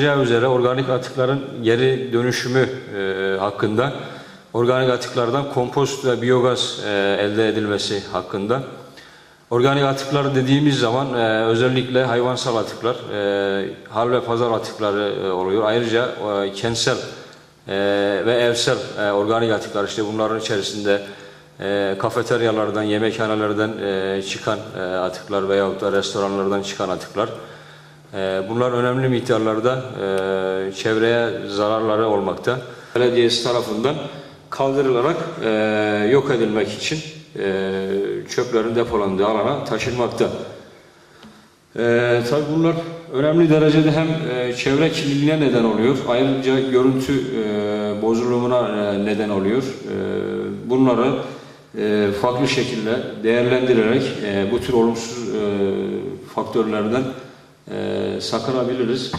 Üzere organik atıkların geri dönüşümü e, hakkında, organik atıklardan kompost ve biyogaz e, elde edilmesi hakkında. Organik atıklar dediğimiz zaman e, özellikle hayvansal atıklar, e, hal ve pazar atıkları e, oluyor. Ayrıca e, kentsel e, ve evsel e, organik atıklar işte bunların içerisinde e, kafeteryalardan, yemekhanelerden e, çıkan e, atıklar veyahut da restoranlardan çıkan atıklar. Ee, Bunlar önemli miktarlarda e, çevreye zararları olmakta. Belediyesi tarafından kaldırılarak e, yok edilmek için e, çöplerin depolandığı alana taşınmakta. Tabii bunlar önemli derecede hem çevre kirliliğine neden oluyor, ayrıca görüntü bozulumuna neden oluyor. Bunları farklı şekilde değerlendirerek bu tür olumsuz faktörlerden e, sakınabiliriz.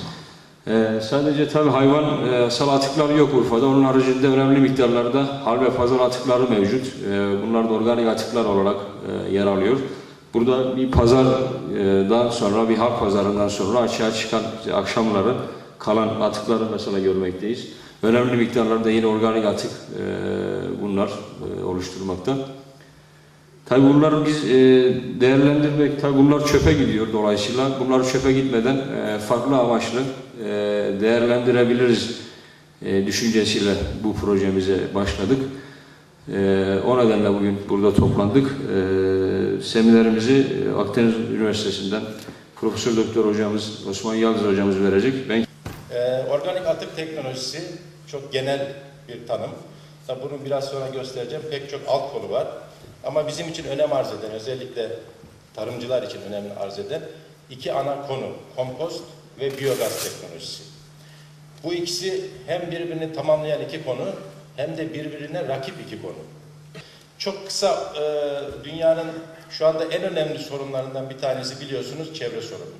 E, sadece tabii hayvansal atıklar yok Urfa'da. Onun haricinde önemli miktarlarda hal ve pazar atıkları mevcut. E, bunlar da organik atıklar olarak e, yer alıyor. Burada bir pazardan sonra, bir halk pazarından sonra açığa çıkan akşamları kalan atıkları mesela görmekteyiz. Önemli miktarlarda yine organik atık e, bunlar e, oluşturmakta. Tabi bunları biz e, değerlendirmek, tabi bunlar çöpe gidiyor dolayısıyla. Bunlar çöpe gitmeden e, farklı amaçlı e, değerlendirebiliriz e, düşüncesiyle bu projemize başladık. E, o nedenle bugün burada toplandık. E, seminerimizi e, Akdeniz Üniversitesi'nden Profesör Doktor hocamız Osman Yıldız hocamız verecek. Ben Ee, organik atık teknolojisi çok genel bir tanım. Tabii bunu biraz sonra göstereceğim. Pek çok alt kolu var. Ama bizim için önem arz eden, özellikle tarımcılar için önem arz eden iki ana konu. Kompost ve biyogaz teknolojisi. Bu ikisi hem birbirini tamamlayan iki konu hem de birbirine rakip iki konu. Çok kısa e, dünyanın şu anda en önemli sorunlarından bir tanesi biliyorsunuz çevre sorunu.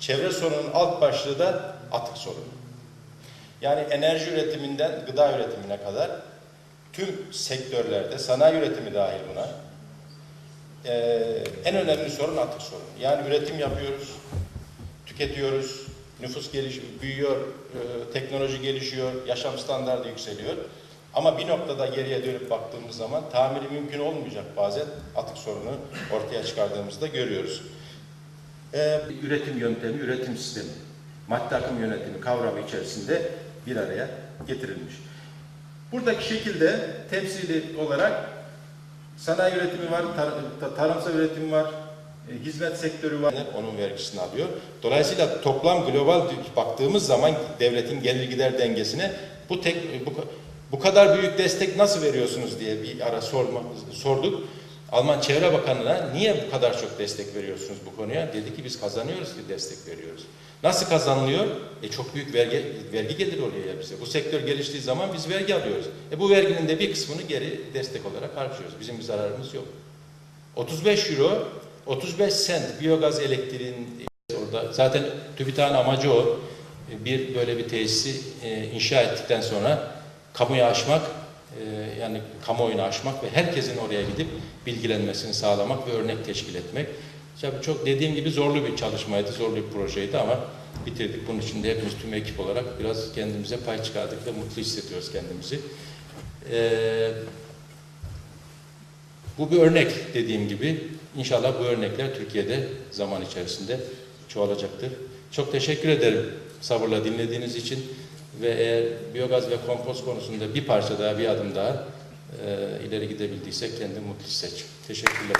Çevre sorunun alt başlığı da atık sorunu. Yani enerji üretiminden gıda üretimine kadar tüm sektörlerde, sanayi üretimi dahil buna, eee, en önemli sorun atık sorunu. Yani üretim yapıyoruz, tüketiyoruz, nüfus geliş büyüyor, eee, teknoloji gelişiyor, yaşam standartı yükseliyor. Ama bir noktada geriye dönüp baktığımız zaman tamiri mümkün olmayacak bazen atık sorunu ortaya çıkardığımızda görüyoruz. Eee üretim yöntemi, üretim sistemi, madde akım yönetimi kavramı içerisinde bir araya getirilmiş. Buradaki şekilde temsili olarak sanayi üretimi var, tar- ta- tarımsal üretimi var, e, hizmet sektörü var. onun vergisini alıyor. Dolayısıyla toplam global baktığımız zaman devletin gelir gider dengesine bu tek bu, bu kadar büyük destek nasıl veriyorsunuz diye bir ara sorma, sorduk. Alman Çevre Bakanı'na niye bu kadar çok destek veriyorsunuz bu konuya? Dedi ki biz kazanıyoruz ki destek veriyoruz. Nasıl kazanılıyor? E çok büyük vergi, vergi gelir oluyor ya bize. Bu sektör geliştiği zaman biz vergi alıyoruz. E bu verginin de bir kısmını geri destek olarak harcıyoruz. Bizim bir zararımız yok. 35 euro, 35 sent biyogaz elektriğin orada zaten TÜBİTAK'ın amacı o. Bir böyle bir tesisi e, inşa ettikten sonra kamuya aşmak, e, yani kamuoyuna aşmak ve herkesin oraya gidip bilgilenmesini sağlamak ve örnek teşkil etmek. Tabii çok dediğim gibi zorlu bir çalışmaydı, zorlu bir projeydi ama bitirdik. Bunun için de hepimiz tüm ekip olarak biraz kendimize pay çıkardık ve mutlu hissediyoruz kendimizi. Ee, bu bir örnek dediğim gibi. İnşallah bu örnekler Türkiye'de zaman içerisinde çoğalacaktır. Çok teşekkür ederim sabırla dinlediğiniz için ve eğer biyogaz ve kompost konusunda bir parça daha, bir adım daha e, ileri gidebildiysek kendimi mutlu hissedeceğim. Teşekkürler.